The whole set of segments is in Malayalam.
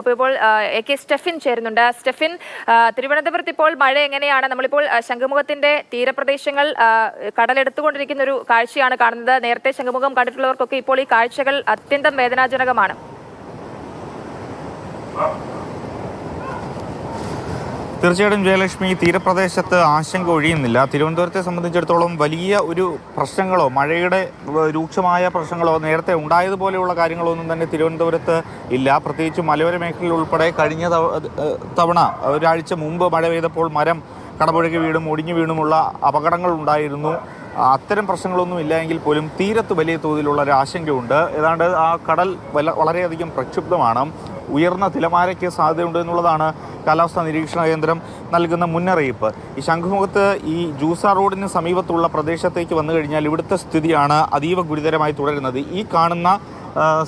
അപ്പോൾ ഇപ്പോൾ എ കെ സ്റ്റെഫിൻ ചേരുന്നുണ്ട്. സ്റ്റെഫിൻ തിരുവനന്തപുരത്ത് ഇപ്പോൾ മഴ എങ്ങനെയാണ്? നമ്മളിപ്പോൾ ശംഖുമുഖത്തിന്റെ തീരപ്രദേശങ്ങൾ കടലെടുത്തുകൊണ്ടിരിക്കുന്ന ഒരു കാഴ്ചയാണ് കാണുന്നത്. നേരത്തെ ശംഖുമുഖം കണ്ടിട്ടുള്ളവർക്കൊക്കെ ഇപ്പോൾ ഈ കാഴ്ചകൾ അത്യന്തം വേദനാജനകമാണ്. തീർച്ചയായിട്ടും ജയലക്ഷ്മി തീരപ്രദേശത്ത് ആശങ്ക ഒഴിയുന്നില്ല. തിരുവനന്തപുരത്തെ സംബന്ധിച്ചിടത്തോളം വലിയ ഒരു പ്രശ്നങ്ങളോ മഴയുടെ രൂക്ഷമായ പ്രശ്നങ്ങളോ നേരത്തെ ഉണ്ടായതുപോലെയുള്ള കാര്യങ്ങളോ ഒന്നും തന്നെ തിരുവനന്തപുരത്ത് ഇല്ല. പ്രത്യേകിച്ച് മലയോര മേഖലയിൽ ഉൾപ്പെടെ കഴിഞ്ഞ തവണ ഒരാഴ്ച മുമ്പ് മഴ പെയ്തപ്പോൾ മരം കടപുഴകി വീണും ഒടിഞ്ഞു വീണുമുള്ള അപകടങ്ങൾ ഉണ്ടായിരുന്നു. അത്തരം പ്രശ്നങ്ങളൊന്നും ഇല്ലായെങ്കിൽ പോലും തീരത്ത് വലിയ തോതിലുള്ള ഒരു ആശങ്കയുണ്ട്. ഏതാണ്ട് ആ കടൽ വല വളരെയധികം പ്രക്ഷുബ്ധമാണ്. ഉയർന്ന തിലമാരയ്ക്ക് സാധ്യതയുണ്ട് എന്നുള്ളതാണ് കാലാവസ്ഥാ നിരീക്ഷണ കേന്ദ്രം നൽകുന്ന മുന്നറിയിപ്പ്. ഈ ശംഖുമുഖത്ത് ഈ ജൂസ റോഡിന് സമീപത്തുള്ള പ്രദേശത്തേക്ക് വന്നു കഴിഞ്ഞാൽ ഇവിടുത്തെ സ്ഥിതിയാണ് അതീവ ഗുരുതരമായി തുടരുന്നത്. ഈ കാണുന്ന ആ,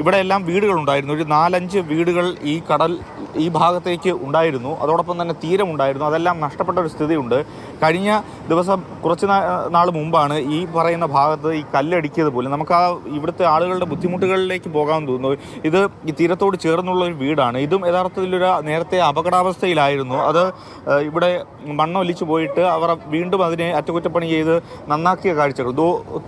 സ്ഥ- എല്ലാം വീടുകളുണ്ടായിരുന്നു ഒരു നാലഞ്ച് വീടുകൾ ഈ കടൽ ഈ ഭാഗത്തേക്ക് ഉണ്ടായിരുന്നു. അതോടൊപ്പം തന്നെ തീരമുണ്ടായിരുന്നു അതെല്ലാം നഷ്ടപ്പെട്ട ഒരു സ്ഥിതിയുണ്ട്. കഴിഞ്ഞ ദിവസം കുറച്ച് നാൾ മുമ്പാണ് ഈ പറയുന്ന ഭാഗത്ത് ഈ കല്ലടിക്കിയത് പോലും നമുക്ക് ആ ഇവിടുത്തെ ആളുകളുടെ ബുദ്ധിമുട്ടുകളിലേക്ക് പോകാമെന്ന് തോന്നുന്നു. ഇത് ഈ തീരത്തോട് ചേർന്നുള്ള ഒരു വീടാണ്. ഇതും യഥാർത്ഥത്തിലൊരു നേരത്തെ അപകടാവസ്ഥയിലായിരുന്നു. അത് ഇവിടെ മണ്ണൊലിച്ചു പോയിട്ട് അവർ വീണ്ടും അതിനെ അറ്റകുറ്റപ്പണി ചെയ്ത് നന്നാക്കിയ കാഴ്ചകൾ.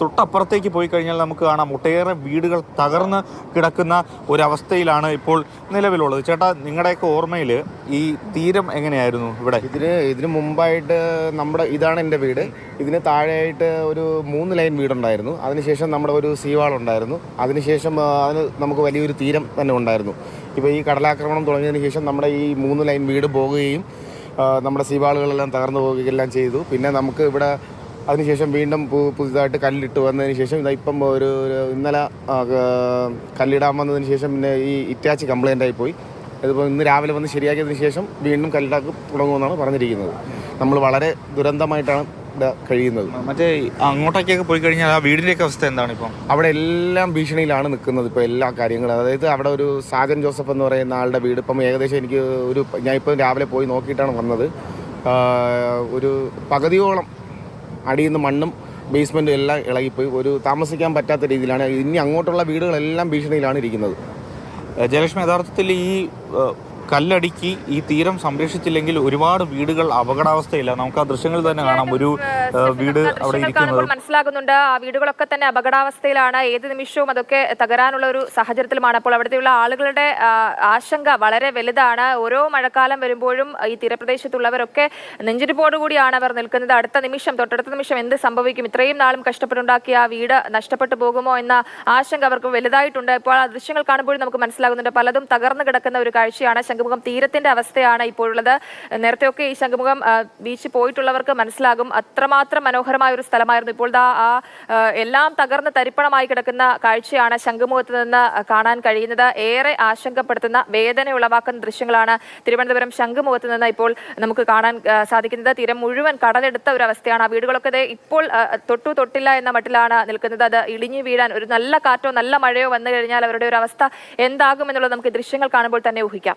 തൊട്ടപ്പുറത്തേക്ക് പോയി കഴിഞ്ഞാൽ നമുക്ക് കാണാം. ഒട്ടേറെ വീടുകൾ തകർന്ന് കിടക്കുന്ന ഒരവസ്ഥയിലാണ് ഇപ്പോൾ നിലവിലുള്ളത്. ചേട്ടാ നിങ്ങളുടെയൊക്കെ ഓർമ്മയിൽ ഈ തീരം എങ്ങനെയായിരുന്നു ഇവിടെ? ഇതിന് ഇതിന് മുമ്പായിട്ട് നമ്മുടെ ഇതാണ് എന്റെ വീട്. ഇതിന് താഴെയായിട്ട് ഒരു മൂന്ന് ലൈൻ വീടുണ്ടായിരുന്നു. അതിനുശേഷം നമ്മുടെ ഒരു സീവാൾ ഉണ്ടായിരുന്നു. അതിനുശേഷം അതിന് നമുക്ക് വലിയൊരു തീരം തന്നെ ഉണ്ടായിരുന്നു. ഇപ്പോൾ ഈ കടലാക്രമണം തുടങ്ങിയതിന് ശേഷം നമ്മുടെ ഈ മൂന്ന് ലൈൻ വീട് പോകുകയും നമ്മുടെ സീവാളുകളെല്ലാം തകർന്നു പോവുകയെല്ലാം ചെയ്തു. പിന്നെ നമുക്ക് ഇവിടെ അതിനുശേഷം വീണ്ടും പു- പുതുതായിട്ട് കല്ലിട്ട് വന്നതിന് ശേഷം ഇതാ ഇപ്പം ഒരു ഒരു ഇന്നലെ കല്ലിടാൻ വന്നതിന് ശേഷം പിന്നെ ഈ ഇറ്റാച്ച് കംപ്ലൈന്റ് ആയിപ്പോയി പോയി. ഇതിപ്പോൾ ഇന്ന് രാവിലെ വന്ന് ശരിയാക്കിയതിന് ശേഷം വീണ്ടും കല്ലിടാക്ക് തുടങ്ങുമെന്നാണ് പറഞ്ഞിരിക്കുന്നത്. നമ്മൾ വളരെ ദുരന്തമായിട്ടാണ് ഇവിടെ കഴിയുന്നത്. മറ്റേ അങ്ങോട്ടേക്കൊക്കെ പോയി കഴിഞ്ഞാൽ ആ വീടിന്റെയൊക്കെ അവസ്ഥ എന്താണ് ഇപ്പം? അവിടെ എല്ലാം ഭീഷണിയിലാണ് നിൽക്കുന്നത് ഇപ്പോൾ എല്ലാ കാര്യങ്ങളും. അതായത് അവിടെ ഒരു സാജൻ ജോസഫ് എന്ന് പറയുന്ന ആളുടെ വീട് ഇപ്പം ഏകദേശം എനിക്ക് ഒരു ഞാൻ ഇപ്പം രാവിലെ പോയി നോക്കിയിട്ടാണ് വന്നത്. ഒരു പകുതിയോളം അടിയിൽ നിന്ന് മണ്ണും ബേസ്മെന്റും എല്ലാം ഇളകിപ്പോയി. ഒരു താമസിക്കാൻ പറ്റാത്ത രീതിയിലാണ്. ഇനി അങ്ങോട്ടുള്ള വീടുകളെല്ലാം ഭീഷണിയിലാണ് ഇരിക്കുന്നത്. ജയലക്ഷ്മി യഥാർത്ഥത്തിൽ ഈ കല്ലടിക്ക് ഈ തീരം സംരക്ഷിച്ചില്ലെങ്കിൽ ഒരുപാട് വീടുകൾ അപകടാവസ്ഥയില്ല. നമുക്ക് ആ ദൃശ്യങ്ങൾ തന്നെ കാണാം. ഒരു വീട് അവിടെ ഇരിക്കുന്നത്. മനസ്സിലാകുന്നുണ്ട് ആ വീടുകളൊക്കെ തന്നെ അപകടാവസ്ഥയിലാണ്. ഏത് നിമിഷവും അതൊക്കെ തകരാനുള്ള ഒരു സാഹചര്യത്തിലുമാണ്. അപ്പോൾ അവിടുത്തെയുള്ള ആളുകളുടെ ആശങ്ക വളരെ വലുതാണ്. ഓരോ മഴക്കാലം വരുമ്പോഴും ഈ തീരപ്രദേശത്തുള്ളവരൊക്കെ നെഞ്ചിരിപ്പോടുകൂടിയാണ് അവർ നിൽക്കുന്നത്. അടുത്ത നിമിഷം തൊട്ടടുത്ത നിമിഷം എന്ത് സംഭവിക്കും? ഇത്രയും നാളും കഷ്ടപ്പെട്ടുണ്ടാക്കിയ ആ വീട് നഷ്ടപ്പെട്ടു പോകുമോ എന്ന ആശങ്ക അവർക്ക് വലുതായിട്ടുണ്ട്. ഇപ്പോൾ ആ ദൃശ്യങ്ങൾ കാണുമ്പോഴും നമുക്ക് മനസ്സിലാകുന്നുണ്ട്. പലതും തകർന്നു കിടക്കുന്ന ഒരു കാഴ്ചയാണ് ശംഖുമുഖം തീരത്തിന്റെ അവസ്ഥയാണ് ഇപ്പോഴുള്ളത്. നേരത്തെയൊക്കെ ഈ ശംഖുമുഖം ബീച്ച് പോയിട്ടുള്ളവർക്ക് മനസ്സിലാകും അത്രമാത്രം മനോഹരമായ ഒരു സ്ഥലമായിരുന്നു. ഇപ്പോൾ ദാ ആ എല്ലാം തകർന്ന് തരിപ്പണമായി കിടക്കുന്ന കാഴ്ചയാണ് ശംഖുമുഖത്ത് നിന്ന് കാണാൻ കഴിയുന്നത്. ഏറെ ആശങ്കപ്പെടുത്തുന്ന വേദന ഉളവാക്കുന്ന ദൃശ്യങ്ങളാണ് തിരുവനന്തപുരം ശംഖുമുഖത്ത് നിന്ന് ഇപ്പോൾ നമുക്ക് കാണാൻ സാധിക്കുന്നത്. തീരം മുഴുവൻ കടലെടുത്ത ഒരു അവസ്ഥയാണ്. ആ വീടുകളൊക്കെ ഇപ്പോൾ തൊട്ടു തൊട്ടില്ല എന്ന മട്ടിലാണ് നിൽക്കുന്നത്. അത് ഇടിഞ്ഞു വീഴാൻ ഒരു നല്ല കാറ്റോ നല്ല മഴയോ വന്നു കഴിഞ്ഞാൽ അവരുടെ ഒരു അവസ്ഥ എന്താകും എന്നുള്ളത് നമുക്ക് ദൃശ്യങ്ങൾ കാണുമ്പോൾ തന്നെ ഊഹിക്കാം.